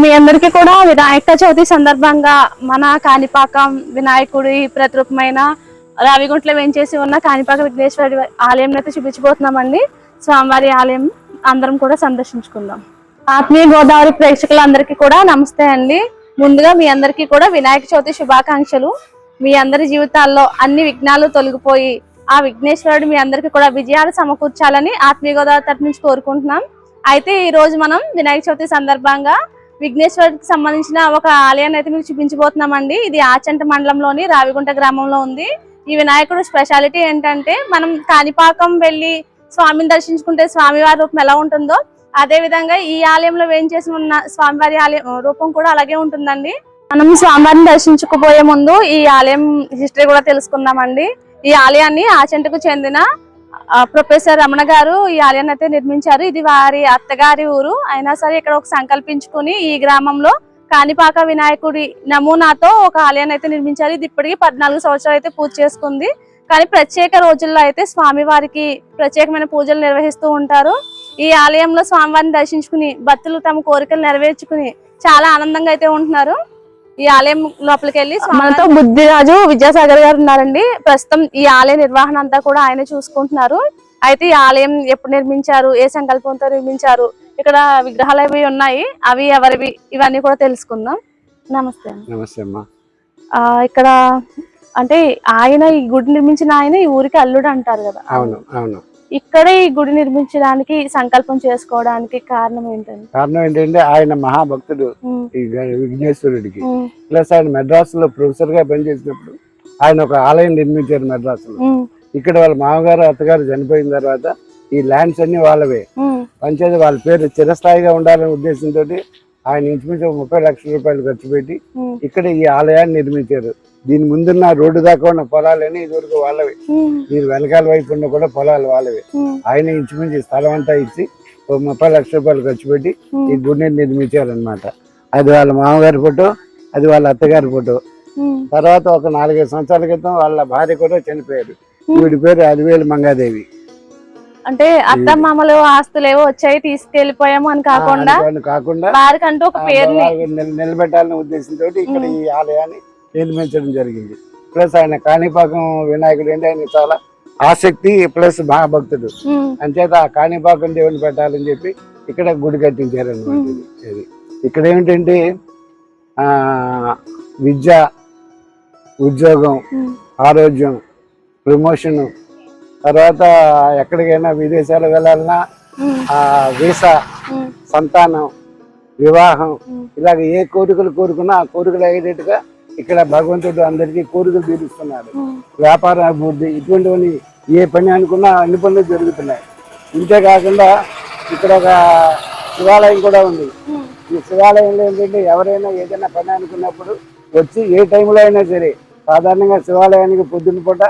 మీ అందరికీ కూడా వినాయక చవితి సందర్భంగా మన కాణిపాకం వినాయకుడి ప్రతిరూపమైన రావిగుంట్లో వేయించేసి ఉన్న కాణిపాక విఘ్నేశ్వరి ఆలయం అయితే చూపించబోతున్నామండి. స్వామివారి ఆలయం అందరం కూడా సందర్శించుకుందాం. ఆత్మీయ గోదావరి ప్రేక్షకులందరికీ కూడా నమస్తే అండి. ముందుగా మీ అందరికీ కూడా వినాయక చవితి శుభాకాంక్షలు. మీ అందరి జీవితాల్లో అన్ని విఘ్నాలు తొలగిపోయి ఆ విఘ్నేశ్వరుడు మీ అందరికీ కూడా విజయాలు సమకూర్చాలని ఆత్మీయ గోదావరి తరఫు నుంచి కోరుకుంటున్నాం. అయితే ఈ రోజు మనం వినాయక చవితి సందర్భంగా విఘ్నేశ్వరుడికి సంబంధించిన ఒక ఆలయాన్ని అయితే మీకు చూపించబోతున్నామండి. ఇది ఆచంట మండలంలోని రావిగుంట గ్రామంలో ఉంది. ఈ వినాయకుడు స్పెషాలిటీ ఏంటంటే మనం కాణిపాకం వెళ్ళి స్వామిని దర్శించుకుంటే స్వామివారి రూపం ఎలా ఉంటుందో అదే విధంగా ఈ ఆలయంలో వేయించేసి ఉన్న స్వామివారి ఆలయం రూపం కూడా అలాగే ఉంటుందండి. మనం స్వామివారిని దర్శించుకుపోయే ముందు ఈ ఆలయం హిస్టరీ కూడా తెలుసుకుందామండి. ఈ ఆలయాన్ని ఆచంటకు చెందిన ప్రొఫెసర్ రమణ గారు ఈ ఆలయాన్ని అయితే నిర్మించారు. ఇది వారి అత్తగారి ఊరు. అయినా సరే ఇక్కడ ఒక సంకల్పించుకుని ఈ గ్రామంలో కాణిపాక వినాయకుడి నమూనాతో ఒక ఆలయాన్ని అయితే నిర్మించారు. ఇది ఇప్పటికి పద్నాలుగు సంవత్సరాలు అయితే పూజ చేసుకుంది. కానీ ప్రత్యేక రోజుల్లో అయితే స్వామివారికి ప్రత్యేకమైన పూజలు నిర్వహిస్తూ ఉంటారు. ఈ ఆలయంలో స్వామివారిని దర్శించుకుని భక్తులు తమ కోరికలు నెరవేర్చుకుని చాలా ఆనందంగా అయితే ఉంటున్నారు. ఈ ఆలయం లోపలికి వెళ్ళి మనతో బుద్ధిరాజు విద్యాసాగర్ గారు ఉన్నారండి. ప్రస్తుతం ఈ ఆలయ నిర్వహణ అంతా కూడా ఆయన చూసుకుంటున్నారు. అయితే ఈ ఆలయం ఎప్పుడు నిర్మించారు? ఏ సంకల్పంతో నిర్మించారు? ఇక్కడ విగ్రహాలు అవి ఉన్నాయి. అవి ఎవరివి? ఇవన్నీ కూడా తెలుసుకుందాం. నమస్తే. నమస్తే అమ్మా. ఆ, ఇక్కడ అంటే ఆయన ఈ గుడి నిర్మించిన ఆయన ఈ ఊరికి అల్లుడు అంటారు కదా. అవును అవును. ఇక్కడే ఈ గుడి నిర్మించడానికి సంకల్పం చేసుకోవడానికి కారణం ఏంటండి? కారణం ఏంటంటే ఆయన మహాభక్తుడు ఈ విఘ్నేశ్వరుడికి. ప్లస్ ఆయన మెడ్రాస్లో ప్రొఫెసర్గా పనిచేసినప్పుడు ఆయన ఒక ఆలయం నిర్మించారు మెడ్రాస్లో ఇక్కడ వాళ్ళ మామగారు అత్తగారు చనిపోయిన తర్వాత ఈ ల్యాండ్స్ అన్ని వాళ్ళవే. పంచాయతీ వాళ్ళ పేరు చిరస్థాయిగా ఉండాలనే ఉద్దేశంతో ఆయన ఇంచుమించు ముప్పై లక్షల రూపాయలు ఖర్చు పెట్టి ఇక్కడ ఈ ఆలయాన్ని నిర్మించారు. దీని ముందున్న రోడ్డు దాకా ఉన్న పొలాలని ఇదివరకు వాళ్ళవే. దీని వెనకాల వైపు ఉన్న కూడా పొలాలు వాళ్ళవే. ఆయన ఇంచుమించు స్థలం అంతా ఇచ్చి ఒక ముప్పై లక్షల రూపాయలు ఖర్చు పెట్టి ఈ గుడిని నిర్మించారనమాట అది వాళ్ళ మామగారి ఫోటో అది వాళ్ళ అత్తగారి ఫోటో. తర్వాత ఒక నాలుగైదు సంవత్సరాల క్రితం వాళ్ళ భార్య కూడా చనిపోయారు. వీడి పేరు అదివేలు మంగాదేవి. అంటే అత్త మామలు ఆస్తులు ఏవో వచ్చాయి తీసుకెళ్ళిపోయాము అని కాకుండా కాకుండా వారికంటూ ఒక నిల- నిలబెట్టాలనే ఉద్దేశంతో ఇక్కడ ఈ ఆలయాన్ని నిర్మించడం జరిగింది. ప్లస్ ఆయన కాణిపాకం వినాయకుడు అంటే ఆయన చాలా ఆసక్తి ప్లస్ మహాభక్తుడు. అంచేత ఆ కాణిపాకం దేవుని పెట్టాలని చెప్పి ఇక్కడ గుడి కట్టించారు అనమాట ఇక్కడ ఏమిటంటే ఆ విద్య ఉద్యోగం ఆరోగ్యం ప్రమోషన్ తర్వాత ఎక్కడికైనా విదేశాలు వెళ్ళాలన్నా వీసా సంతానం వివాహం. ఇలాగ ఏ కోరికలు కోరుకున్నా ఆ కోరికలు అయ్యేటట్టుగా ఇక్కడ భగవంతుడు అందరికీ కోరికలు తీరుస్తున్నాడు వ్యాపార అభివృద్ధి ఇటువంటివన్నీ ఏ పని అనుకున్నా అన్ని పనులు జరుగుతున్నాయి. ఇంతే కాకుండా ఇక్కడ ఒక శివాలయం కూడా ఉంది. ఈ శివాలయంలో ఏంటంటే ఎవరైనా ఏదైనా పని అనుకున్నప్పుడు వచ్చి ఏ టైంలో అయినా సరే సాధారణంగా శివాలయానికి పొద్దున్న పూట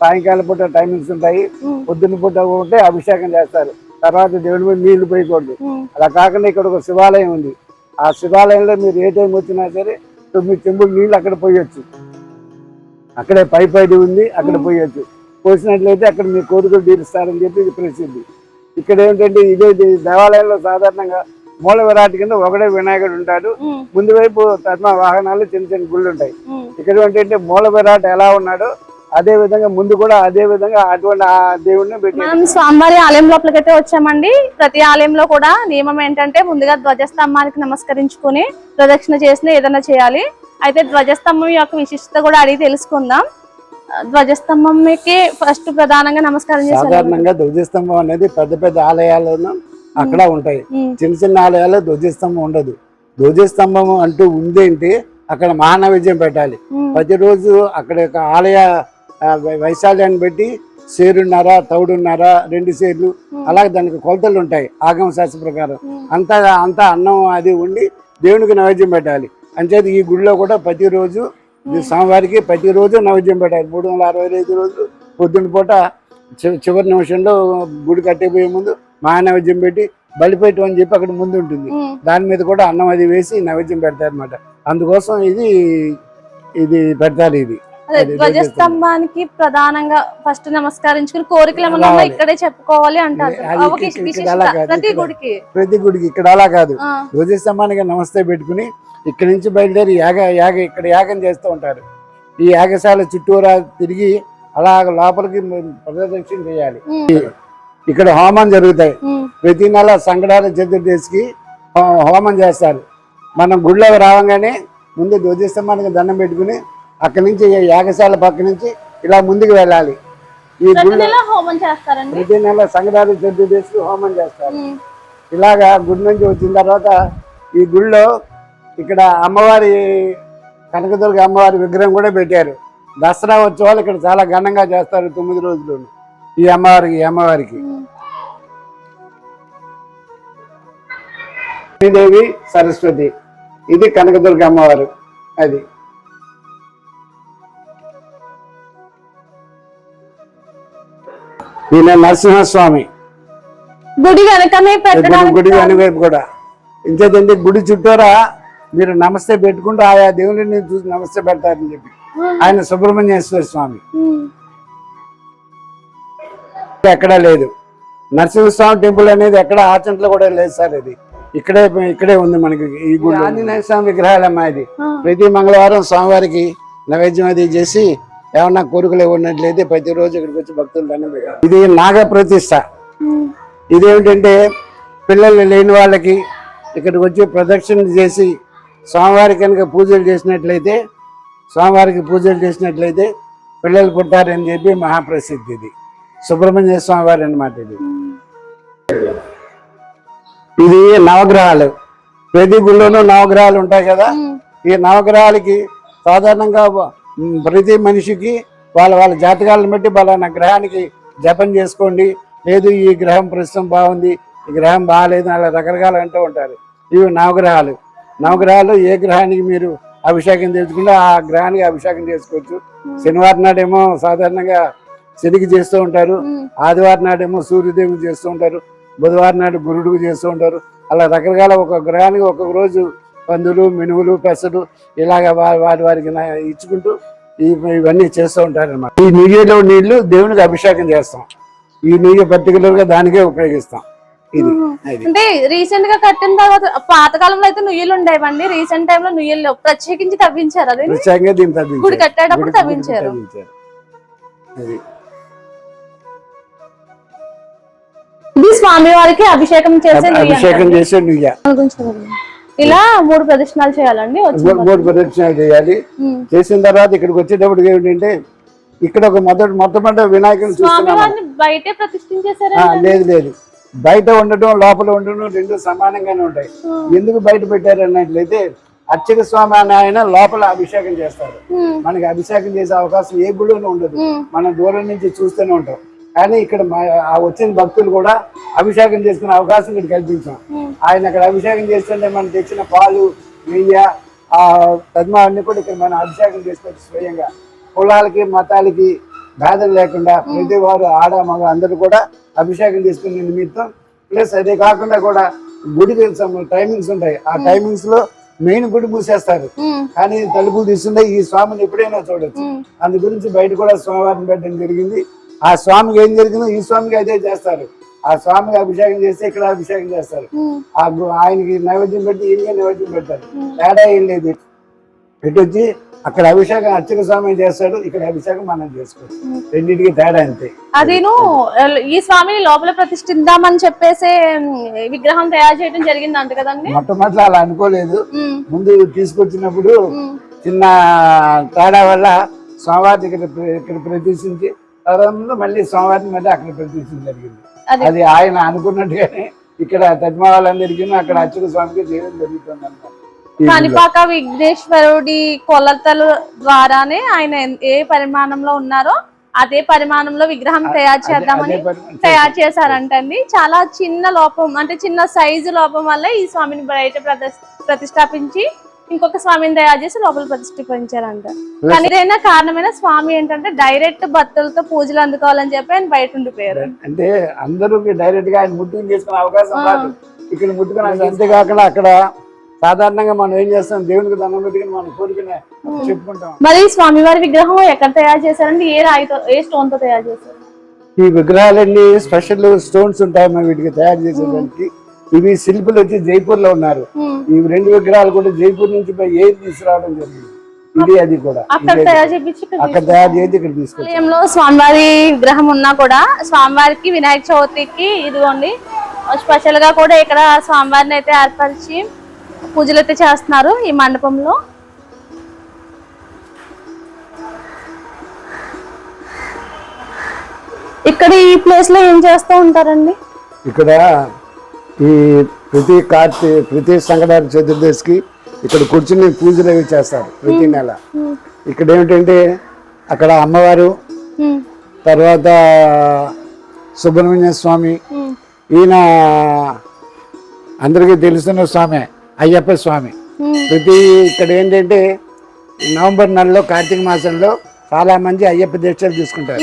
సాయంకాలం పూట టైమింగ్స్ ఉంటాయి. పొద్దున్న పూట ఉంటే అభిషేకం చేస్తారు. తర్వాత దేవుడి మీద నీళ్ళు పోయకూడదు. అలా కాకుండా ఇక్కడ ఒక శివాలయం ఉంది. ఆ శివాలయంలో మీరు ఏ టైం వచ్చినా సరే తొమ్మిది చెంబులు నీళ్ళు అక్కడ పోయొచ్చు. అక్కడే పై పైడి ఉంది అక్కడ పోయొచ్చు. పోసినట్లయితే అక్కడ మీ కోరికలు తీరుస్తారని చెప్పి ప్రసిద్ధి. ఇక్కడ ఏంటంటే ఇదే దేవాలయంలో సాధారణంగా మూల విరాట్ కింద ఒకడే వినాయకుడు ఉంటాడు. ముందు వైపు తత్మ వాహనాలు చిన్న చిన్న గుళ్ళు ఉంటాయి. ఇక్కడ ఏంటంటే మూల విరాట్ ఎలా ఉన్నాడో అదే విధంగా ముందు కూడా అదే విధంగా అటువంటి ఆ దేవుడిని పెట్టి మనం స్వామివారి ఆలయం లోపలికి అయితే వచ్చామండి. ప్రతి ఆలయంలో కూడా నియమం ఏంటంటే ముందుగా ధ్వజస్తంభానికి నమస్కరించుకుని ప్రదక్షిణ చేసిన ఏదైనా చేయాలి. అయితే ధ్వజస్తంభం యొక్క విశిష్టత కూడా అడిగి తెలుసుకుందాం. ధ్వజస్తంభంకి ఫస్ట్ ప్రధానంగా నమస్కారం సాధారణంగా ధ్వజస్తంభం అనేది పెద్ద పెద్ద ఆలయాలను అక్కడ ఉంటాయి. చిన్న చిన్న ఆలయాల్లో ధ్వజస్తంభం ఉండదు. ధ్వజస్తంభం అంటూ ఉందేంటి అక్కడ మహానైవేద్యం పెట్టాలి. ప్రతిరోజు అక్కడ యొక్క ఆలయ వైశాల్యాన్ని బట్టి సేరున్నర తౌడున్నర రెండు సేర్లు అలాగే దానికి కొలతలు ఉంటాయి ఆగమ శాస్త్ర ప్రకారం. అంతా అంతా అన్నం అది ఉండి దేవునికి నైవేద్యం పెట్టాలి. అంచేది ఈ గుడిలో కూడా ప్రతిరోజు స్వామివారికి ప్రతిరోజు నైవేద్యం పెట్టాలి. మూడు వందల అరవై ఐదు రోజులు పొద్దున్న పూట చివరి నిమిషంలో గుడి కట్టేపోయే ముందు మహానైవేద్యం పెట్టి బలిపెట్టు అని చెప్పి అక్కడ ముందు ఉంటుంది. దాని మీద కూడా అన్నం అది వేసి నైవేద్యం పెడతారు అనమాట అందుకోసం ఇది ఇది పెడతారు ఇది. ధ్వజస్తంభానికి ప్రధానంగా ఫస్ట్ నమస్కరించుకుని కోరికలు ఏమన్నా ఇక్కడే చెప్పుకోవాలి అంటారు. ప్రతి. గుడికి. ప్రతి గుడికి ఇక్కడ అలా కాదు. ధ్వజస్తంభానికి నమస్తే పెట్టుకుని ఇక్కడి నుంచి బయలుదేరి యాగ యాగ ఇక్కడ యాగం చేస్తూ ఉంటారు. ఈ యాగశాల చుట్టూరా తిరిగి అలా లోపలికి ప్రదక్షిణ చేయాలి. ఇక్కడ హోమం జరుగుతాయి. ప్రతి నెల సంకటాల చతుర్దశికి హోమం చేస్తారు. మనం గుడిలోకి రావంగానే ముందు ధ్వజస్తంభానికి దండం పెట్టుకుని అక్కడి నుంచి యాగశాల పక్క నుంచి ఇలా ముందుకు వెళ్ళాలి. ఈ హోమం చేస్తారండి? ప్రతి నెల సంకటాల చతుర్దశికి హోమం చేస్తారు. ఇలాగా గుడి నుంచి వచ్చిన తర్వాత ఈ గుడిలో ఇక్కడ అమ్మవారి కనకదుర్గ అమ్మవారి విగ్రహం కూడా పెట్టారు. దసరా ఉత్సవాలు ఇక్కడ చాలా ఘనంగా చేస్తారు తొమ్మిది రోజులు ఈ అమ్మవారికి ఈ అమ్మవారికి. శ్రీదేవి సరస్వతి. ఇది కనకదుర్గ అమ్మవారు. అది. ఈయన నరసింహస్వామి. గుడి వెనకనే గుడి పెట్టడానికి గుడి కూడా. ఇంకేదంటే గుడి చుట్టూరా మీరు నమస్తే పెట్టుకుంటూ ఆయా దేవుని చూసి నమస్తే పెడతారని చెప్పి. ఆయన సుబ్రహ్మణ్యేశ్వర స్వామి. ఎక్కడా లేదు. నరసింహస్వామి టెంపుల్ అనేది ఎక్కడ ఆచంట్లో కూడా లేదు సార్ ఇది. ఇక్కడే ఇక్కడే ఉంది మనకి ఈ గుడి. ఆంజనేయ స్వామి విగ్రహాలమ్మా ఇది. ప్రతి మంగళవారం స్వామివారికి నైవేద్యం అది చేసి ఏమన్నా కోరికలు ఉన్నట్లయితే ప్రతిరోజు ఇక్కడికి వచ్చి భక్తులు దండం ఇది నాగ ప్రతిష్ట ఇదేమిటంటే పిల్లలు లేని వాళ్ళకి ఇక్కడికి వచ్చి ప్రదక్షిణ చేసి స్వామివారికి కనుక పూజలు చేసినట్లయితే స్వామివారికి పూజలు చేసినట్లయితే పిల్లలు పుట్టారని చెప్పి మహాప్రసిద్ధి ఇది. సుబ్రహ్మణ్య స్వామివారి అన్నమాట ఇది. ఇది నవగ్రహాలు. ప్రతి గుళ్ళోనూ నవగ్రహాలు ఉంటాయి కదా? ఈ నవగ్రహాలకి సాధారణంగా ప్రతి మనిషికి వాళ్ళ వాళ్ళ జాతకాలను బట్టి పలానా గ్రహానికి జపం చేసుకోండి. లేదు ఈ గ్రహం ప్రస్తుతం బాగుంది ఈ గ్రహం బాగాలేదు అలా రకరకాలు అంటూ ఉంటారు. ఇవి నవగ్రహాలు. నవగ్రహాలు ఏ గ్రహానికి మీరు అభిషేకం చేసుకుంటే ఆ గ్రహానికి అభిషేకం చేసుకోవచ్చు. శనివారం నాడేమో సాధారణంగా శనికి చేస్తూ ఉంటారు. ఆదివారం నాడేమో సూర్యదేవుడు చేస్తూ ఉంటారు. బుధవారం నాడు గురుడుకు చేస్తూ ఉంటారు. అలా రకరకాల ఒక గ్రహానికి ఒక్కొక్క రోజు పందులు మినువులు పెసలు ఇలాగ వారి వారికి ఇచ్చుకుంటూ ఇవన్నీ చేస్తూ ఉంటారు అనమాట ఈ నీళ్ళలో నీళ్ళు దేవునికి అభిషేకం చేస్తాం. ఈ నీళ్ళు పర్టికులర్గా దానికే ఉపయోగిస్తాం. ఇది. అంటే రీసెంట్గా కట్టిన తర్వాత పాతకాలంలో అయితే నుయ్యలు ఉండేవండి. రీసెంట్ టైం లో నుయ్యలు ప్రత్యేకించి తవ్వించారు అదే ప్రత్యేకంగా దీన్ని తగ్గించారు గుడి కట్టేటప్పుడు తవ్వించారు. తవ్వించారు. అది. ఇది స్వామి వారికి అభిషేకం చేసే నుయ్యి అభిషేకం. చేసే నుయ్య. ఇలా మూడు ప్రదక్షిణాలు చేయాలండి మూడు- ప్రదక్షిణాలు చేయాలి. చేసిన తర్వాత ఇక్కడికి వచ్చేటప్పుడు ఏమిటంటే ఇక్కడ ఒక మొదటి మొట్టమొదటి వినాయకుని స్వామి చూస్తున్నాం వారిని బయటే ప్రతిష్ఠించేసారా ఆ, లేదు లేదు. బయట ఉండటం లోపల ఉండటం రెండు సమానంగానే ఉంటాయి. ఎందుకు బయట పెట్టారు అన్నట్లయితే అర్చక స్వామి అనే ఆయన లోపల అభిషేకం చేస్తారు. మనకి అభిషేకం చేసే అవకాశం ఏ గుడిలోనూ ఉండదు. మనం దూరం నుంచి చూస్తూనే ఉంటాం. కానీ ఇక్కడ వచ్చిన భక్తులు కూడా అభిషేకం చేసుకునే అవకాశం ఇక్కడ కల్పించాం. ఉమ్. ఆయన అక్కడ అభిషేకం చేస్తుంటే మనం తెచ్చిన పాలు నెయ్యి ఆ తద్మా అన్ని కూడా ఇక్కడ మనం అభిషేకం చేసుకోవచ్చు స్వయంగా కులాలకి మతాలకి భేదం లేకుండా ప్రతి వారు ఆడ మగ అందరూ కూడా అభిషేకం చేసుకునే నిమిత్తం. ప్లస్ అదే కాకుండా కూడా గుడికి టైమింగ్స్ ఉంటాయి. ఆ టైమింగ్స్లో మెయిన్ గుడి మూసేస్తారు. కానీ తలుపులు తీస్తుంటే ఈ స్వామిని ఎప్పుడైనా చూడొచ్చు. అందు గురించి బయట కూడా స్వామివారిని పెట్టడం జరిగింది. ఆ స్వామికి ఏం జరిగిందో ఈ స్వామికి అదే చేస్తారు. ఆ స్వామికి అభిషేకం చేస్తే ఇక్కడ అభిషేకం చేస్తారు. ఆ ఆయనకి నైవేద్యం పెట్టి ఈయనకి నైవేద్యం పెడతారు. తేడా ఏం లేదు. ఇటు వచ్చి అక్కడ అభిషేకం అర్చక స్వామి చేస్తాడు? ఇక్కడ అభిషేకం మనం చేసుకోవచ్చు. రెండింటికి తేడా అంతే. అదేను ఈ స్వామిని లోపల ప్రతిష్ఠిద్దామని చెప్పేసి విగ్రహం తయారు చేయడం జరిగింది అంట కదండి? మొట్టమొదటి అలా అనుకోలేదు. ముందు తీసుకొచ్చినప్పుడు చిన్న తేడా వల్ల స్వామివారిని ఇక్కడ ఇక్కడ ప్రతిష్ఠించి తర్వాత మళ్ళీ స్వామివారిని మళ్ళీ అక్కడ ప్రతిష్ఠించడం జరిగింది. అదే. ఆయన అనుకున్నట్టుగానే ఇక్కడ తజ్మా వాళ్ళందరికీ అక్కడ అచ్యుత స్వామికి చేయడం జరుగుతుంది అనమాట కాణిపాక విఘ్నేశ్వరుడి కొలతల ద్వారానే ఆయన ఏ పరిమాణంలో ఉన్నారో అదే పరిమాణంలో విగ్రహం తయారు చేద్దామని తయారు చేశారంటండి. చాలా చిన్న లోపం అంటే చిన్న సైజు లోపం వల్ల ఈ స్వామిని బయట ప్రతిష్టాపించి ఇంకొక స్వామిని తయారు చేసి లోపల ప్రతిష్ఠించారంట. కానీ ఇదైనా కారణమైన స్వామి ఏంటంటే డైరెక్ట్ భక్తులతో పూజలు అందుకోవాలని చెప్పి ఆయన బయట ఉండిపోయారు. అంటే అందరూ డైరెక్ట్గా ఆయన ముట్టుకుని చేసుకునే అవకాశం రాదు. ఇక్కడ ముట్టుకుని అంతేకాకుండా అక్కడ సాధారణంగా మనం ఏం చేస్తాం? దేవునికి దండం పెట్టుకుని మనం కోరికనే చెప్పుకుంటాం. మరి స్వామివారి విగ్రహం ఎక్కడ తయారు చేశారండి? ఏ రాయితో ఏ స్టోన్తో తయారు చేశారు? ఈ విగ్రహాలన్నీ స్పెషల్ స్టోన్స్ ఉంటాయి మనం వీటికి తయారు చేసేదానికి. ఇవి శిల్పులు వచ్చి జైపూర్లో ఉన్నారు. ఈ రెండు విగ్రహాలు కూడా జైపూర్ నుంచి ఏది తీసుకురావడం జరిగింది? ఇది అది కూడా. అక్కడ తయారు అక్కడ చేసి ఇక్కడ ఆలయంలో స్వామివారి విగ్రహం ఉన్నా కూడా స్వామివారికి వినాయక చవితికి ఇదిగోండి స్పెషల్గా కూడా ఇక్కడ స్వామివారిని అయితే ఏర్పరిచి పూజలు అయితే చేస్తున్నారు ఈ మండపంలో. ఇక్కడ ఈ ప్లేస్లో ఏం చేస్తూ ఉంటారండి? ఇక్కడ ఈ ప్రతి కార్తీ ప్రతి సంకటార చతుర్దశికి ఇక్కడ కూర్చుని పూజలు అవి చేస్తారు ప్రతి నెల. ఇక్కడ ఏమిటంటే అక్కడ అమ్మవారు తర్వాత సుబ్రహ్మణ్య స్వామి ఈయన అందరికీ తెలుస్తున్న స్వామి అయ్యప్ప స్వామి. ప్రతి ఇక్కడ ఏంటంటే నవంబర్ నెలలో కార్తీక మాసంలో చాలా మంది అయ్యప్ప దీక్షలు తీసుకుంటారు.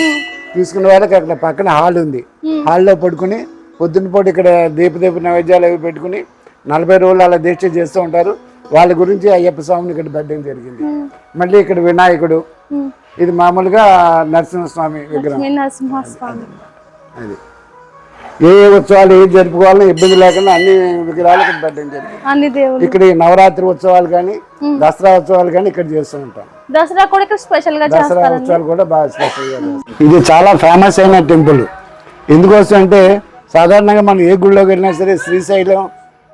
తీసుకున్న వాళ్ళకి అక్కడ పక్కన హాల్ ఉంది. హాల్లో పడుకుని పొద్దున్న పూట ఇక్కడ దీప దీప నైవేద్యాలు అవి పెట్టుకుని నలభై రోజులు అలా దీక్ష చేస్తూ ఉంటారు. వాళ్ళ గురించి అయ్యప్ప స్వామిని ఇక్కడ పెట్టడం జరిగింది. మళ్ళీ ఇక్కడ వినాయకుడు. ఇది మామూలుగా నరసింహస్వామి విగ్రహం. అది. ఏ ఏ ఉత్సవాలు ఏ జరుపుకోవాలని ఇబ్బంది లేకుండా అన్ని విగ్రహాలు ఇక్కడ పెట్టడం జరిగింది. ఇక్కడ నవరాత్రి ఉత్సవాలు కానీ దసరా ఉత్సవాలు కానీ ఇక్కడ చేస్తూ ఉంటాం. దసరా కూడా ఇక్కడ స్పెషల్గా దసరా ఉత్సవాలు కూడా బాగా స్పెషల్గా. ఇది చాలా ఫేమస్ అయిన టెంపుల్ ఎందుకోసం అంటే సాధారణంగా మనం ఏ గుళ్ళోకి వెళ్ళినా సరే శ్రీశైలం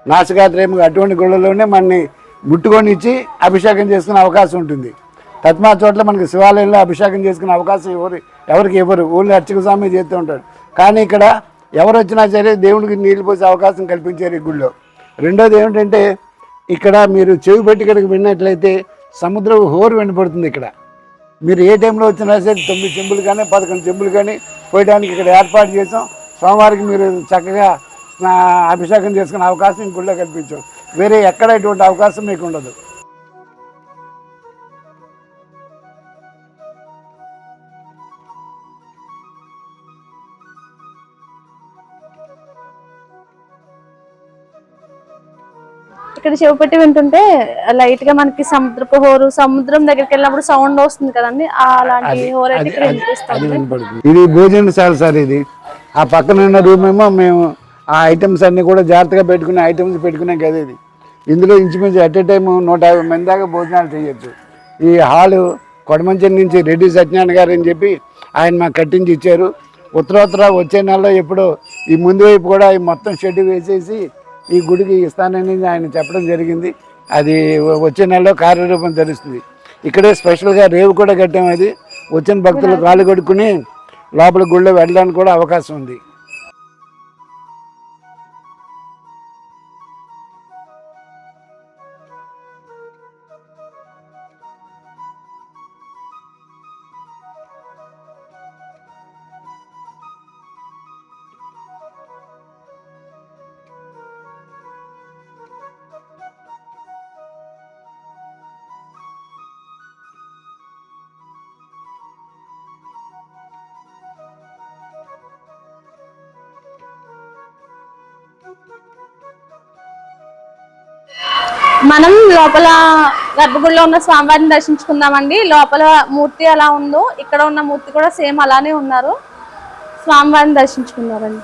నాసికాత్రేయం అటువంటి గుళ్ళలోనే మనని ముట్టుకొని ఇచ్చి అభిషేకం చేసుకునే అవకాశం ఉంటుంది. తత్మా చోట్ల మనకి శివాలయంలో అభిషేకం చేసుకునే అవకాశం ఎవరు ఎవరికి ఎవరు? ఓన్లీ అర్చక స్వామి చేస్తూ ఉంటాడు. కానీ ఇక్కడ ఎవరు వచ్చినా సరే దేవుడికి నీళ్ళు పోసే అవకాశం కల్పించారు ఈ గుళ్ళో. రెండోది ఏమిటంటే ఇక్కడ మీరు చెవి పెట్టి ఇక్కడికి విన్నట్లయితే సముద్రం హోరు వినపడుతుంది ఇక్కడ. మీరు ఏ టైంలో వచ్చినా సరే తొమ్మిది చెంబులు కానీ పదకొండు చెంబులు కానీ పోయడానికి ఇక్కడ ఏర్పాటు చేసాం. సోమవారికి మీరు చక్కగా స్నా- అభిషేకం చేసుకునే అవకాశం ఈ గుళ్ళో కల్పించాం. వేరే ఎక్కడ ఇటువంటి అవకాశం మీకు ఉండదు. ఇక్కడ చెవి పెట్టి వింటుంటే లైట్గా మనకి సముద్రపు హోరు సముద్రం దగ్గరికి వెళ్ళినప్పుడు సౌండ్ వస్తుంది కదండి. అలాంటి హోర్ అయితే ఇక్కడ వినిపిస్తుంది ఇది భోజనశాల సార్ ఇది. ఆ పక్కన ఉన్న రూమ్ ఏమో మేము ఆ ఐటమ్స్ అన్ని కూడా జాగ్రత్తగా పెట్టుకునే ఐటమ్స్ పెట్టుకునే గది ఇది. ఇందులో ఇంచుమించు అట్ ఏ టైం నూట యాభై మంది దాకా భోజనాలు చేయొచ్చు. ఈ హాలు కొడమంచి నుంచి రెడ్డి సత్యనారాయణ గారు అని చెప్పి ఆయన మాకు కట్టించి ఇచ్చారు. ఉత్తరోత్తర వచ్చే నెలలో ఎప్పుడో ఈ ముందు వైపు కూడా ఈ మొత్తం షెడ్ వేసేసి ఈ గుడికి ఇస్తానని ఆయన చెప్పడం జరిగింది. అది వచ్చే నెలలో కార్యరూపం ధరిస్తుంది ఇక్కడే స్పెషల్గా రేవు కూడా కట్టాం అది. వచ్చిన భక్తులు కాళ్ళు కొడుకుని లోపల గుళ్ళో వెళ్ళడానికి కూడా అవకాశం ఉంది. మనం లోపల గర్భగుడిలో ఉన్న స్వామివారిని దర్శించుకుందామండి. లోపల మూర్తి ఎలా ఉందో ఇక్కడ ఉన్న మూర్తి కూడా సేమ్ అలానే ఉన్నారు. స్వామివారిని దర్శించుకున్నారండి.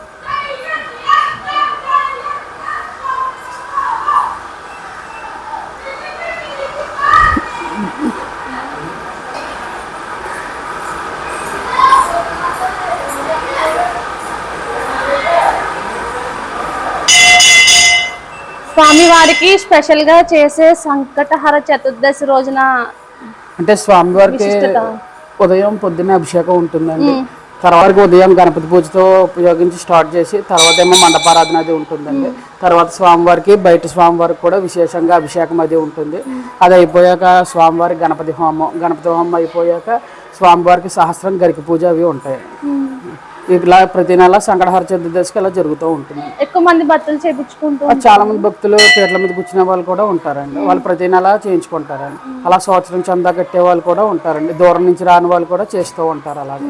స్వామివారికి స్పెషల్గా చేసే సంకటహర చతుర్దశి రోజున అంటే స్వామివారికి. ఉదయం పొద్దున్నే అభిషేకం ఉంటుందండి. తర్వాత ఉదయం గణపతి పూజతో ఉపయోగించి స్టార్ట్ చేసి తర్వాత ఏమో మండపారాధన అది ఉంటుందండి. తర్వాత స్వామివారికి బయట స్వామివారికి కూడా విశేషంగా అభిషేకం అది ఉంటుంది. అది అయిపోయాక స్వామివారికి గణపతి హోమం గణపతి హోమం అయిపోయాక స్వామివారికి సహస్రం గరిక పూజ అవి ఉంటాయి. ఇలా ప్రతి నెల సంకటహర చతుర్దశికి ఇలా జరుగుతూ ఉంటుంది. ఎక్కువ మంది చేపించుకుంటూ అది చాలా మంది భక్తులు పీటల మీద కూర్చునే వాళ్ళు కూడా ఉంటారండి. వాళ్ళు ప్రతి నెల చేయించుకుంటారండి. అలా సంవత్సరం చందా కట్టే వాళ్ళు కూడా ఉంటారండి. దూరం నుంచి రాని వాళ్ళు కూడా చేస్తూ ఉంటారు అలాగే.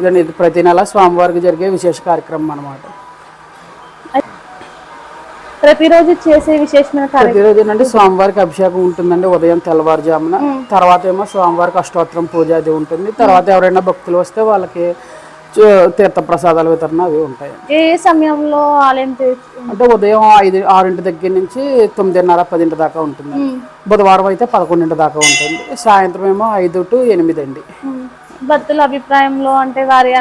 ఇదండి ఇది ప్రతి నెల స్వామివారికి జరిగే విశేష కార్యక్రమం అనమాట ప్రతిరోజు చేసే విశేషమైన ప్రతిరోజు ఏంటంటే స్వామివారికి అభిషేకం ఉంటుందండి ఉదయం తెల్లవారుజామున. తర్వాత ఏమో స్వామివారికి అష్టోత్తరం పూజ అది ఉంటుంది. తర్వాత ఎవరైనా భక్తులు వస్తే వాళ్ళకి చూ- తీర్థ ప్రసాదాల వితరణ అవి ఉంటాయి. ఏ సమయంలో ఆలయం అంటే ఉదయం ఐదు ఆరింటి దగ్గర నుంచి తొమ్మిదిన్నర పదింటి దాకా ఉంటుంది. బుధవారం అయితే పదకొండింటి దాకా ఉంటుంది. సాయంత్రం ఏమో ఐదు టు ఎనిమిది అండి. భక్తుల అభిప్రాయంలో అంటే వారి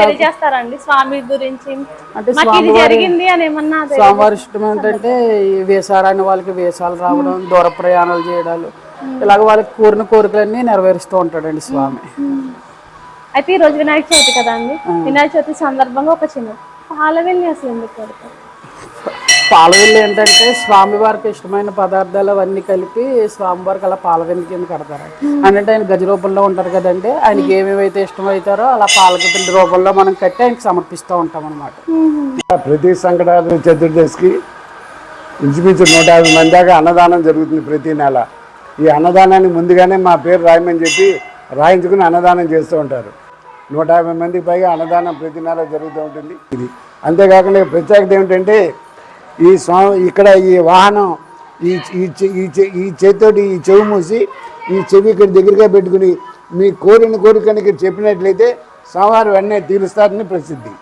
తెలియజేస్తారండి? స్వామి గురించి. అంటే జరిగింది అని ఏమన్నా స్వామివారి ఇష్టం ఏంటంటే వేసారాని వాళ్ళకి వేసాలు రావడం దూర ప్రయాణాలు చేయడాలు. ఇలాగ వాళ్ళకి కోరిన కోరికలన్నీ నెరవేరుస్తూ ఉంటాడండి స్వామి. అయితే ఈ రోజు వినాయక చవితి కదండి వినాయక చవితి సందర్భంగా ఒక చిన్న పాలవెల్లి అసలు ఎందుకు పెడతారు? పాలవెల్లి ఏంటంటే స్వామివారికి ఇష్టమైన పదార్థాలు అవన్నీ కలిపి స్వామివారికి అలా పాలవెల్లి కింద కడతారు అంటే ఆయన గజ రూపంలో ఉంటారు కదండి. ఆయనకి ఏమేమైతే ఇష్టమవుతారో అలా పాలకపిండి రూపంలో మనం కట్టి ఆయనకి సమర్పిస్తూ ఉంటాం అనమాట ప్రతి సంకటాల చతుర్దశికి ఇంచుమించు నూట యాభై మంది దాకా అన్నదానం జరుగుతుంది ప్రతి నెల. ఈ అన్నదానాన్ని ముందుగానే మా పేరు రాయమని చెప్పి రాయించుకుని అన్నదానం చేస్తూ ఉంటారు. నూట యాభై మందికి పైగా అన్నదానం ప్రతి నెల జరుగుతూ ఉంటుంది. ఇది అంతేకాకుండా ప్రత్యేకత ఏమిటంటే ఈ స్వామి ఇక్కడ ఈ వాహనం ఈ ఈ చె- ఈ ఈ చేతితోటి ఈ చెవి మూసి ఈ చెవి ఇక్కడ దగ్గరగా పెట్టుకుని మీ కోరిన కోరికని ఇక్కడ చెప్పినట్లయితే స్వామివారు వెంటనే తీరుస్తారని ప్రసిద్ధి.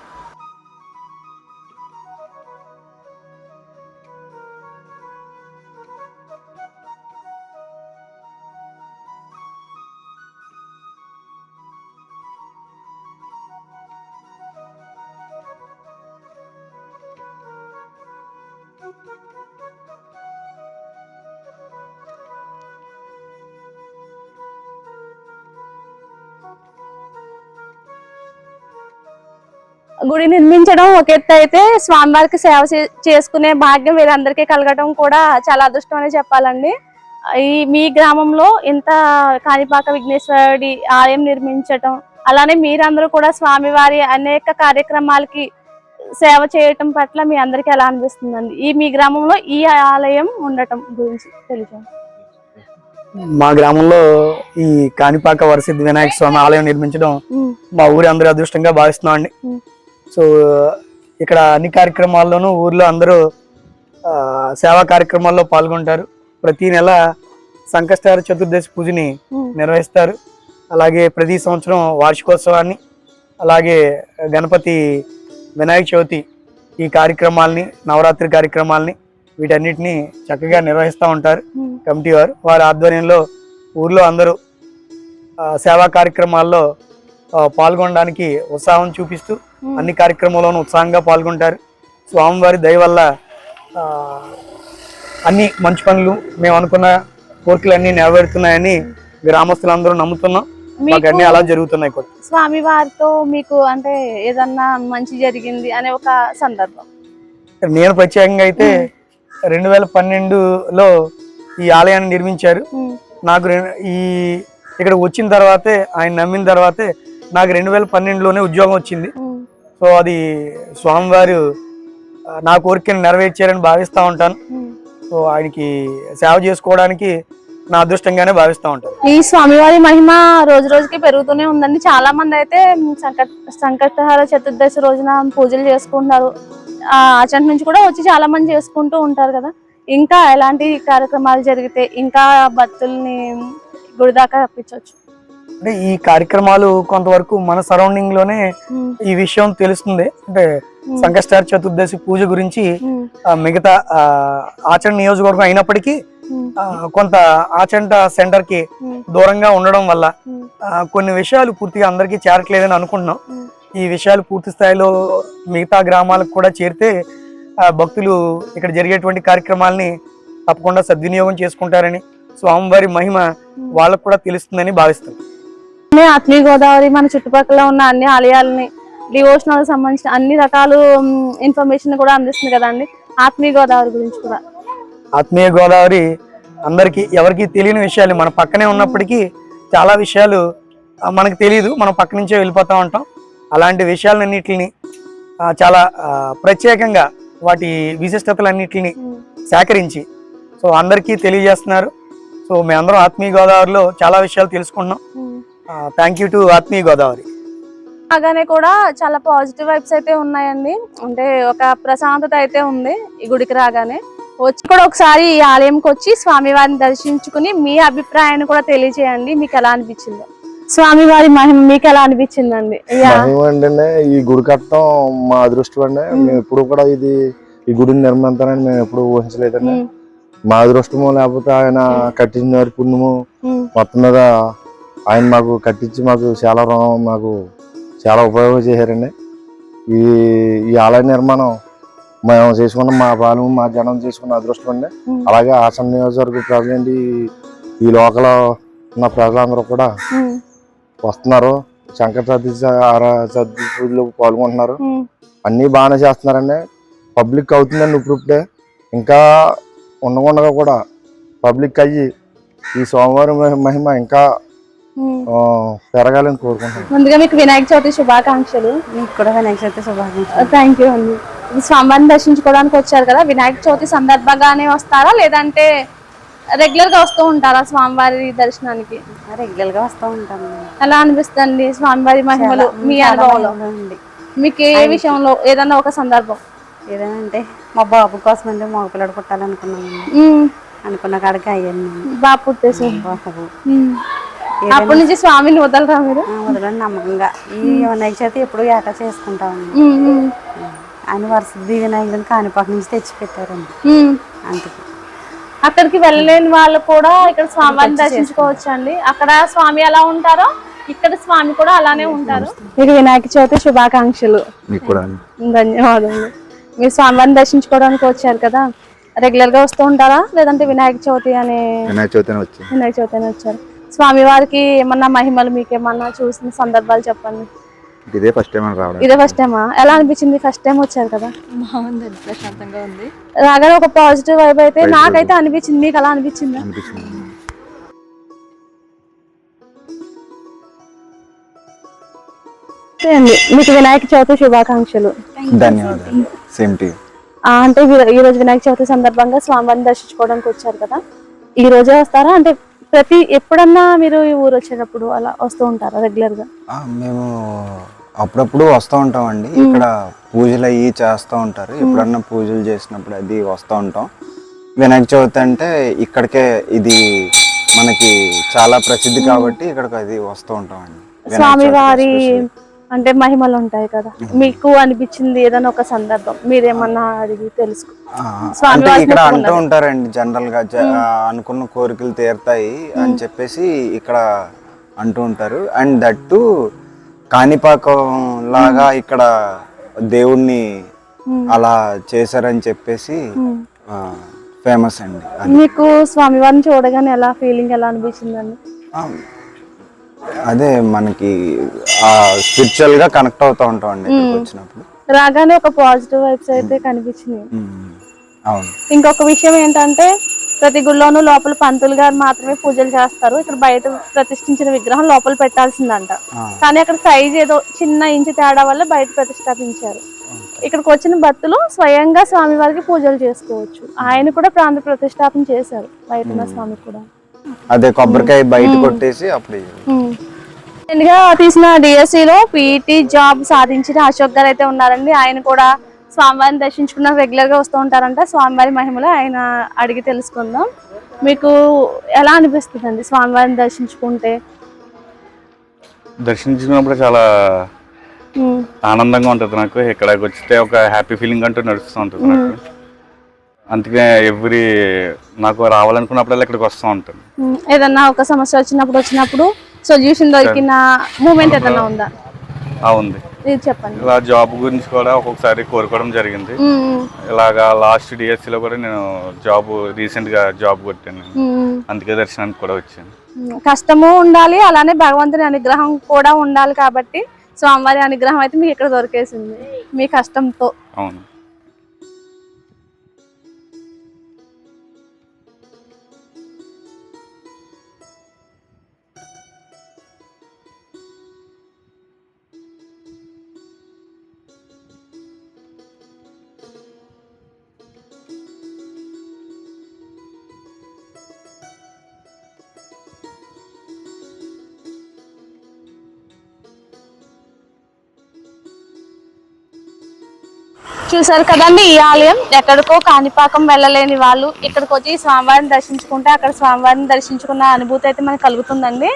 గుడి నిర్మించడం ఒక ఎత్తు అయితే స్వామివారికి సేవ చే- చేసుకునే భాగ్యం వీరందరికీ కలగడం కూడా చాలా అదృష్టం అనే చెప్పాలండి. ఈ మీ గ్రామంలో ఇంత కాణిపాక విఘ్నేశ్వరుడి ఆలయం నిర్మించటం అలానే మీరందరూ కూడా స్వామివారి అనేక కార్యక్రమాలకి సేవ చేయటం పట్ల మీ అందరికీ ఎలా అనిపిస్తుందండి? ఈ మీ గ్రామంలో ఈ ఆలయం ఉండటం గురించి తెలియజేయండి. మా గ్రామంలో ఈ కాణిపాక వరసిద్ధి వినాయక స్వామి ఆలయం నిర్మించడం మా ఊరి అందరూ అదృష్టంగా భావిస్తున్నాం అండి సో ఇక్కడ అన్ని కార్యక్రమాల్లోనూ ఊర్లో అందరూ సేవా కార్యక్రమాల్లో పాల్గొంటారు. ప్రతి నెల సంకష్టార చతుర్దశి పూజని నిర్వహిస్తారు. అలాగే ప్రతి సంవత్సరం వార్షికోత్సవాన్ని అలాగే గణపతి వినాయక చవితి ఈ కార్యక్రమాల్ని నవరాత్రి కార్యక్రమాల్ని వీటన్నిటిని చక్కగా నిర్వహిస్తూ ఉంటారు. కమిటీ వారు వారి ఆధ్వర్యంలో ఊర్లో అందరూ సేవా కార్యక్రమాల్లో పాల్గొనడానికి ఉత్సాహం చూపిస్తూ అన్ని కార్యక్రమాల్లోనూ ఉత్సాహంగా పాల్గొంటారు. స్వామివారి దయ వల్ల అన్ని మంచి పనులు మేము అనుకున్న కోరికలన్నీ నెరవేరుతున్నాయని గ్రామస్తులందరూ నమ్ముతున్నాం. మాకు అన్ని అలా జరుగుతున్నాయి కూడా. స్వామి వారితో మీకు అంటే ఏదన్నా మంచి జరిగింది అనే ఒక సందర్భం? నేను ప్రత్యేకంగా అయితే రెండు వేల పన్నెండులో ఈ ఆలయాన్ని నిర్మించారు. నాకు ఈ ఇక్కడ వచ్చిన తర్వాతే ఆయన నమ్మిన తర్వాతే నాకు రెండు వేల పన్నెండులోనే ఉద్యోగం వచ్చింది. సో అది స్వామివారు నా కోరికను నెరవేర్చారని భావిస్తూ ఉంటాను. సో ఆయనకి సేవ చేసుకోవడానికి నా అదృష్టంగానే భావిస్తూ ఉంటాను. ఈ స్వామివారి మహిమ రోజు రోజుకి పెరుగుతూనే ఉందండి. చాలా మంది అయితే సంకట సంకటహార చతుర్దశి రోజున పూజలు చేసుకుంటారు. ఆ నుంచి కూడా వచ్చి చాలా మంది చేసుకుంటూ ఉంటారు కదా. ఇంకా ఎలాంటి కార్యక్రమాలు జరిగితే ఇంకా భక్తుల్ని గుడి దాకా రప్పించవచ్చు. అంటే ఈ కార్యక్రమాలు కొంతవరకు మన సరౌండింగ్లోనే ఈ విషయం తెలుస్తుంది. అంటే సంకష్టార చతుర్దశి పూజ గురించి మిగతా ఆచరణ నియోజకవర్గం అయినప్పటికీ కొంత ఆచంట సెంటర్కి దూరంగా ఉండడం వల్ల కొన్ని విషయాలు పూర్తిగా అందరికీ చేరట్లేదని అనుకుంటున్నాం. ఈ విషయాలు పూర్తి స్థాయిలో మిగతా గ్రామాలకు కూడా చేరితే భక్తులు ఇక్కడ జరిగేటువంటి కార్యక్రమాలని తప్పకుండా సద్వినియోగం చేసుకుంటారని స్వామివారి మహిమ వాళ్ళకు కూడా తెలుస్తుందని భావిస్తాం ఆత్మీయ గోదావరి మన చుట్టుపక్కల ఉన్న అన్ని ఆలయాలని డివోషనల్ సంబంధించిన అన్ని రకాల ఇన్ఫర్మేషన్ కూడా అందిస్తుంది కదండి. ఆత్మీయ గోదావరి గురించి కూడా. ఆత్మీయ గోదావరి అందరికీ ఎవరికి తెలియని విషయాలు మన పక్కనే ఉన్నప్పటికీ చాలా విషయాలు మనకు తెలియదు మనం పక్క నుంచే వెళ్ళిపోతూ ఉంటాం. అలాంటి విషయాలన్నింటిని చాలా ప్రత్యేకంగా వాటి విశిష్టతలన్నింటిని సేకరించి సో అందరికీ తెలియజేస్తున్నారు. సో మేమందరం ఆత్మీయ గోదావరిలో చాలా విషయాలు తెలుసుకుంటున్నాం. థ్యాంక్ యూ టు ఆత్మీయ గోదావరి. అలాగానే కూడా చాలా పాజిటివ్ వైబ్స్ అయితే ఉన్నాయండి. అంటే ఒక ప్రశాంతత అయితే ఉంది ఈ గుడికి రాగానే. వచ్చి కూడా ఒకసారి ఈ ఆలయంకి వచ్చి స్వామివారిని దర్శించుకుని మీ అభిప్రాయాన్ని కూడా తెలియజేయండి మీకు ఎలా అనిపించిందో. స్వామివారి మహిమ మీకు ఎలా అనిపించిందండి? అంటేనే ఈ గుడి కట్టడం మా అదృష్టం అండి. మేము. ఎప్పుడు కూడా ఇది ఈ గుడిని నిర్మించాలని మేము ఎప్పుడు ఊహించలేదండి. మా అదృష్టము లేకపోతే ఆయన కట్టించిన వారి పుణ్యము మొత్తం మీద ఆయన మాకు కట్టించి మాకు చాలా రుణం మాకు చాలా ఉపయోగం చేశారండి. ఈ ఈ ఆలయ నిర్మాణం మేము చేసుకున్న మా పాలెం మా జనం చేసుకున్న అదృష్టం అండి. అలాగే ఆసన నియోజకవర్గ ప్రజలండి ఈ లోకల్ ఉన్న ప్రజలందరూ కూడా వస్తున్నారు. శంకర పూజలో పాల్గొంటున్నారు. అన్నీ బాగానే చేస్తున్నారండి. పబ్లిక్ అవుతుందండి ఇప్పుడిప్పుడే ఇంకా ఉండకుండా కూడా పబ్లిక్ అయ్యి ఈ సోమవారం మహి- మహిమ ఇంకా పెరగాలని కోరుకుంటున్నాను. ముందుగా మీకు వినాయక చవితి శుభాకాంక్షలు. మీకు కూడా వినాయక చవితి శుభాకాంక్షలు. థ్యాంక్ యూ అండి. స్వామివారిని దర్శించుకోవడానికి వచ్చారు కదా వినాయక చవితి సందర్భంగానే వస్తారా లేదంటే రెగ్యులర్గా వస్తూ ఉంటారా స్వామివారి దర్శనానికి? రెగ్యులర్గా వస్తూ ఉంటాము ఎలా అనిపిస్తుంది స్వామివారి మహిమలు మీ అనుభవంలో? మీకు ఏ విషయంలో ఏదన్నా ఒక సందర్భం? ఏదంటే మా బాబు కోసం అంటే మగ పిల్లడు పుట్టాలనుకున్నాము ఉమ్, అనుకున్న కాడికి అయ్యాను బాగా పుట్టేసి బాబు. అప్పటి నుంచి స్వామిని వదలరా మీరు? వదలని నమ్మకంగా. ఈ వినాయక చవితి ఎప్పుడు ఏటా చేసుకుంటామండి ఆయన వరుసది వినాయకుడిని కాణిపాక నుంచి తెచ్చి పెట్టారండి. అందుకు. అక్కడికి వెళ్ళలేని వాళ్ళు కూడా ఇక్కడ స్వామివారిని దర్శించుకోవచ్చు అండి అక్కడ స్వామి ఎలా ఉంటారో ఇక్కడ స్వామి కూడా అలానే ఉంటారు. మీకు వినాయక చవితి శుభాకాంక్షలు. మీకు కూడా ధన్యవాదాలు. మీరు స్వామివారిని దర్శించుకోవడానికి వచ్చారు కదా. రెగ్యులర్గా వస్తూ ఉంటారా? లేదంటే వినాయక చవితి అనే వినాయక చవితి వినాయక చవితి అని వచ్చారు. స్వామివారికి ఏమన్నా మహిమలు మీకు ఏమన్నా చూసిన సందర్భాలు చెప్పండి. ఇదే ఫస్ట్ టైం అని రావడం ఇదే ఫస్ట్ టైమా ఎలా అనిపించింది? ఫస్ట్ టైం వచ్చారు కదా? బాగుందండి ప్రశాంతంగా ఉంది. రాగానే ఒక పాజిటివ్ వైబ్ అయితే నాకైతే అనిపించింది. మీకు అలా అనిపించిందా? అండి. మీకు వినాయక చవితి శుభాకాంక్షలు. ధన్యవాదాలు. సేమ్ టు ఆ, అంటే ఈ- ఈ రోజు వినాయక చవితి సందర్భంగా స్వామివారిని దర్శించుకోవడానికి వచ్చారు కదా? ఈ రోజే వస్తారా? అంటే ప్రతి ఎప్పుడన్నా మీరు ఈ ఊరు వచ్చేటప్పుడు అలా వస్తూ ఉంటారా రెగ్యులర్గా మేము అప్పుడప్పుడు వస్తూ ఉంటామండి. ఇక్కడ పూజలు అయ్యి చేస్తూ ఉంటారు. ఎప్పుడన్నా పూజలు చేసినప్పుడు అది వస్తూ ఉంటాం. వినాయక చవితి అంటే ఇక్కడికే ఇది మనకి చాలా ప్రసిద్ధి కాబట్టి ఇక్కడికి అది వస్తూ ఉంటామండి. స్వామివారి. అంటే మహిమలు ఉంటాయి కదా. మీకు అనిపించింది ఏదైనా ఒక సందర్భం? మీరేమన్నా అడిగి తెలుసుకో. అంటే ఇక్కడ. అంటూ ఉంటారండి జనరల్గా అనుకున్న కోరికలు తీరుతాయి అని చెప్పేసి ఇక్కడ అంటూ ఉంటారు. అండ్ దట్టు కాణిపాకం లాగా ఇక్కడ దేవుణ్ణి అలా చేశారని చెప్పేసి ఫేమస్ అండి. మీకు స్వామివారిని చూడగానే ఎలా ఫీలింగ్ ఎలా అనిపించిందండి? అదే మనకి ఆ స్పిరిచువల్గా కనెక్ట్ అవుతూ ఉంటాం అండి ఇక్కడికి వచ్చినప్పుడు. రాగానే ఒక పాజిటివ్ వైబ్స్ అయితే కనిపించినాయి. అవును. ఇంకొక విషయం ఏంటంటే ప్రతి గుళ్ళోనూ లోపల పంతులు గారు మాత్రమే పూజలు చేస్తారు. ఇక్కడ బయట ప్రతిష్ఠించిన విగ్రహం లోపల పెట్టాల్సిందంట. కానీ అక్కడ సైజ్ ఏదో చిన్న ఇంచు తేడా వల్ల బయట ప్రతిష్టాపించారు. ఇక్కడికి వచ్చిన భక్తులు స్వయంగా స్వామి వారికి పూజలు చేసుకోవచ్చు. ఆయన కూడా ప్రాంత ప్రతిష్టాపన చేశారు బయట స్వామి కూడా. అదే కొబ్బరికాయ బయట కొట్టేసి అప్పుడు గా తీసిన డిఎస్సి లో పీఈటీ జాబ్ సాధించిన అశోక్ గారు అయితే ఉన్నారండి. ఆయన కూడా స్వామివారిని దర్శించుకున్న రెగ్యులర్గా వస్తూ ఉంటారంట. స్వామివారి మహిమలో ఆయన అడిగి తెలుసుకుందాం. మీకు ఎలా అనిపిస్తుంది అండి స్వామివారిని దర్శించుకుంటే? దర్శించినప్పుడు చాలా ఆనందంగా ఉంటుంది నాకు. ఇక్కడికి వచ్చితే ఒక హ్యాపీ ఫీలింగ్ అంటూ నడుస్తూ ఉంటుంది నాకు. అందుకే ఎవ్రీ నాకు రావాలనుకున్నప్పుడల్లా ఇక్కడికి వస్తూ ఉమ్, ఏదన్నా ఒక సమస్య వచ్చినప్పుడు వచ్చినప్పుడు సొల్యూషన్ దొరికిన మూమెంట్ ఏదన్నా ఉందా? ఉంది. చెప్పండి. ఇలా జాబ్ గురించి కూడా ఒక్కొక్కసారి కోరుకోవడం జరిగింది. ఇలాగా లాస్ట్ డిఎస్సిలో కూడా నేను జాబ్ రీసెంట్గా జాబ్ కొట్టాను. అందుకే దర్శనానికి కూడా వచ్చాను. కష్టము ఉండాలి అలానే భగవంతుని అనుగ్రహం కూడా ఉండాలి కాబట్టి స్వామివారి అనుగ్రహం అయితే మీకు ఇక్కడ దొరికేసింది మీ కష్టంతో. అవును. చూసారు కదండి ఈ ఆలయం. ఎక్కడికో కాణిపాకం వెళ్ళలేని వాళ్ళు ఇక్కడికి వచ్చి స్వామివారిని దర్శించుకుంటే అక్కడ స్వామివారిని దర్శించుకున్న అనుభూతి అయితే మనకు కలుగుతుందండి.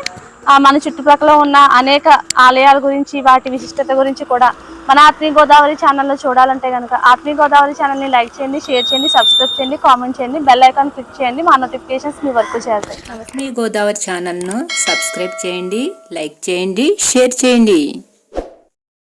మన చుట్టుపక్కల ఉన్న అనేక ఆలయాల గురించి వాటి విశిష్టత గురించి కూడా మన ఆత్మీయ గోదావరి ఛానల్లో చూడాలంటే కనుక ఆత్మీయ గోదావరి ఛానల్ని లైక్ చేయండి షేర్ చేయండి సబ్స్క్రైబ్ చేయండి కామెంట్ చేయండి బెల్ ఐకాన్ క్లిక్ చేయండి మా నోటిఫికేషన్స్ మీ వరకు చేస్తాయి మీ గోదావరి ఛానల్ను సబ్స్క్రైబ్ చేయండి లైక్ చేయండి షేర్ చేయండి.